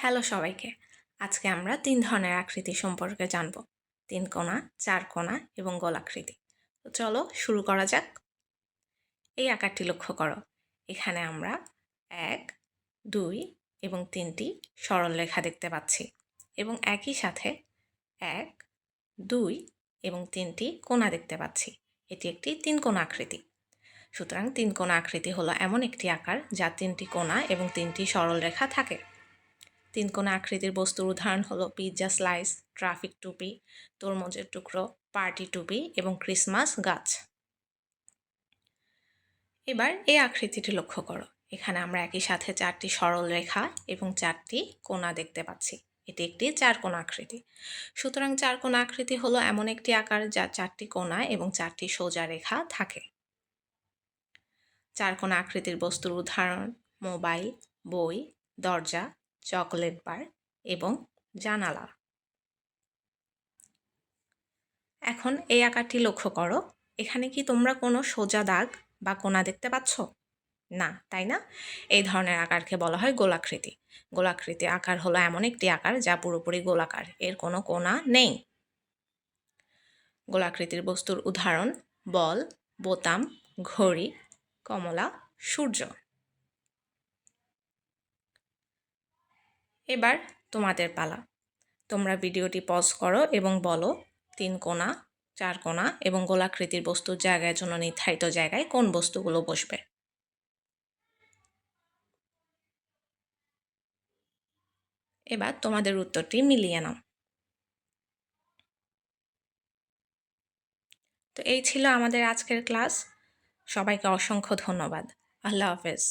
Hello সবাইকে। আজকে আমরা তিন ধরনের আকৃতি সম্পর্কে জানব। তিন কোণা, চার কোণা এবং গোলাকৃতি। তো চলো শুরু করা যাক। এই আকারটি লক্ষ্য করো। এখানে আমরা এক, দুই এবং তিনটি সরল রেখা দেখতে পাচ্ছি এবং একই সাথে এক, দুই এবং তিনটি কোণা দেখতে পাচ্ছি। এটি একটি তিন কোণা আকৃতি। সুতরাং তিন কোণা আকৃতি হলো এমন একটি আকার যা তিনটি কোণা এবং তিনটি সরল রেখা থাকে। তিন কোণা আকৃতির বস্তুর উদাহরণ হলো পিৎজা স্লাইস ট্রাফিক টুপি, তরমুজের টুকরো পার্টি টুপি এবং ক্রিসমাস গাছ। এবার এই আকৃতিটি লক্ষ্য করো। এখানে আমরা একই সাথে চারটি সরল রেখা এবং চারটি কোণা দেখতে পাচ্ছি। এটি একটি চার কোণা আকৃতি। সুতরাং চার কোণা আকৃতি হলো এমন একটি আকার যা চারটি কোণা এবং চারটি সোজা রেখা থাকে। চার কোণা আকৃতির বস্তুর উদাহরণ, মোবাইল, বই, দরজা চকলেট বার এবং জানালা। এখন এই আকারটি লক্ষ্য করো। এখানে কি তোমরা কোনো সোজা দাগ বা কোনা দেখতে পাচ্ছ? না, তাই না? এই ধরনের আকারকে বলা হয় গোলাকৃতি। গোলাকৃতি আকার হলো এমন একটি আকার যা পুরোপুরি গোলাকার, এর কোনো কোনা নেই। গোলাকৃতির বস্তুর উদাহরণ, বল, বোতাম, ঘড়ি, কমলা, সূর্য। এবার তোমাদের পালা। তোমরা ভিডিওটি পজ করো এবং বলো, তিন কোণা চার কোণা এবং গোলাকৃতির বস্তুর জায়গার জন্য নির্ধারিত জায়গায় কোন বস্তুগুলো বসবে। এবার তোমাদের উত্তরটি মিলিয়ে নাও। তো এই ছিল আমাদের আজকের ক্লাস। সবাইকে অসংখ্য ধন্যবাদ। আল্লাহ হাফেজ।